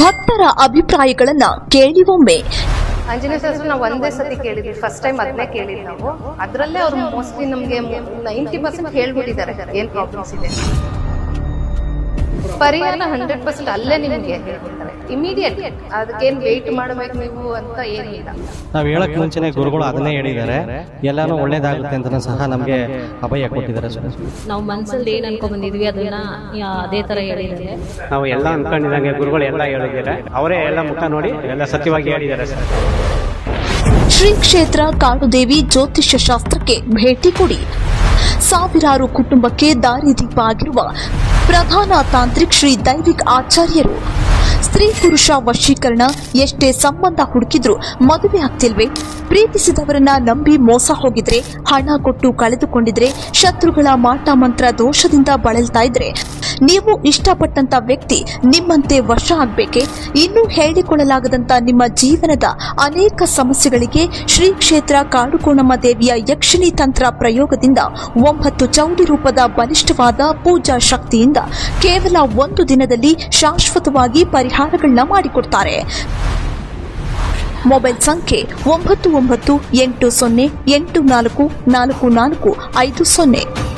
ಭಕ್ತರ ಅಭಿಪ್ರಾಯಗಳನ್ನ ಕೇಳಿ ಒಮ್ಮೆ ಆಂಜನೇಯ ಸಹಸ್ರ ನಾವು ಒಂದೇ ಸತಿ ಕೇಳಿದ್ವಿ. ಫಸ್ಟ್ ಟೈಮ್ ಅದನ್ನೇ ಕೇಳಿದ್ವಿ ನಾವು. ಅದರಲ್ಲೇ ಅವ್ರು ಮೋಸ್ಟ್ಲಿ ನಮಗೆ ನೈಂಟಿ ಪರ್ಸೆಂಟ್ ಹೇಳ್ಬಿಟ್ಟಿದ್ದಾರೆ. ಏನ್ ಪ್ರಾಬ್ಲಮ್ಸ್ ಇದೆ ಪರಿಹಾರ ಹಂಡ್ರೆಡ್ ಪರ್ಸೆಂಟ್ ಅಲ್ಲೇ ನಿಮಗೆ ಹೇಳ್ತಾರೆ ಇಮಿಡಿಯೇಟ್ ಅದಕ್ಕೇನು ವೇಟ್ ಮಾಡಬೇಕು ನೀವು ಅಂತ ಏನಿಲ್ಲ. ನಾವು ಹೇಳಕ್ ಮುಂಚೆನೆ ಗುರುಗಳು ಅದನ್ನೇ ಹೇಳಿದ್ದಾರೆ. ಎಲ್ಲಾನು ಒಳ್ಳೇದಾಗುತ್ತೆ ಅಂತ ಸಹ ನಮಗೆ ಅಭಯ ಕೊಟ್ಟಿದ್ದಾರೆ ಸರ್. ನಾವು ಮನ್ಸಲ್ಲಿ ಏನ್ ಅನ್ಕೊಂಡ್ ಬಂದಿದ್ವಿ ಅದನ್ನ ಯಾ- ಅದೇ ತರ ಹೇಳಿದ್ದಾರೆ. ನಾವು ಎಲ್ಲ ಅನ್ಕೊಂಡಿದಂಗೆ ಗುರುಗಳು ಎಲ್ಲ ಹೇಳಿದ್ದಾರೆ. ಅವರೇ ಎಲ್ಲ ಮುಖ ನೋಡಿ ಎಲ್ಲ ಸತ್ಯವಾಗಿ ಹೇಳಿದ್ದಾರೆ ಸರ್. ಶ್ರೀ ಕ್ಷೇತ್ರ ಕಾಡುದೇವಿ ಜ್ಯೋತಿಷ್ಯ ಶಾಸ್ತ್ರಕ್ಕೆ ಭೇಟಿ ಕೊಡಿ. ಸಾವಿರಾರು ಕುಟುಂಬಕ್ಕೆ ದಾರಿದೀಪ ಆಗಿರುವ ಪ್ರಧಾನ ತಾಂತ್ರಿಕ್ ಶ್ರೀ ದೈವಿಕ್ ಆಚಾರ್ಯರು. ಪುರುಷ ವಶೀಕರಣ ಎಷ್ಟೇ ಸಂಬಂಧ ಹುಡುಕಿದ್ರು ಮದುವೆ ಆಗ್ತಿಲ್ವೇ? ಪ್ರೀತಿಸಿದವರನ್ನ ನಂಬಿ ಮೋಸ ಹೋಗಿದ್ರೆ, ಹಣ ಕೊಟ್ಟು ಕಳೆದುಕೊಂಡಿದ್ರೆ, ಶತ್ರುಗಳ ಮಾಟ ಮಂತ್ರ ದೋಷದಿಂದ ಬಳಲ್ತಾ ಇದ್ರೆ, ನೀವು ಇಷ್ಟಪಟ್ಟಂತ ವ್ಯಕ್ತಿ ನಿಮ್ಮಂತೆ ವಶ ಆಗ್ಬೇಕೆ? ಇನ್ನೂ ಹೇಳಿಕೊಳ್ಳಲಾಗದಂತ ನಿಮ್ಮ ಜೀವನದ ಅನೇಕ ಸಮಸ್ಯೆಗಳಿಗೆ ಶ್ರೀ ಕ್ಷೇತ್ರ ಕಾಡುಕೋಣಮ್ಮ ದೇವಿಯ ಯಕ್ಷಿಣಿ ತಂತ್ರ ಪ್ರಯೋಗದಿಂದ ಒಂಬತ್ತು ಚೌಡಿ ರೂಪದ ಬಲಿಷ್ಠವಾದ ಪೂಜಾ ಶಕ್ತಿಯಿಂದ ಕೇವಲ ಒಂದು ದಿನದಲ್ಲಿ ಶಾಶ್ವತವಾಗಿ ಪರಿಹಾರಗಳನ್ನ ಮಾಡಿಕೊಡ್ತಾರೆ. ಮೊಬೈಲ್ ಸಂಖ್ಯೆ ಒಂಬತ್ತು ಒಂಬತ್ತು ಎಂಟು ಸೊನ್ನೆ ಎಂಟು ನಾಲ್ಕು ನಾಲ್ಕು ನಾಲ್ಕು ಐದು ಸೊನ್ನೆ.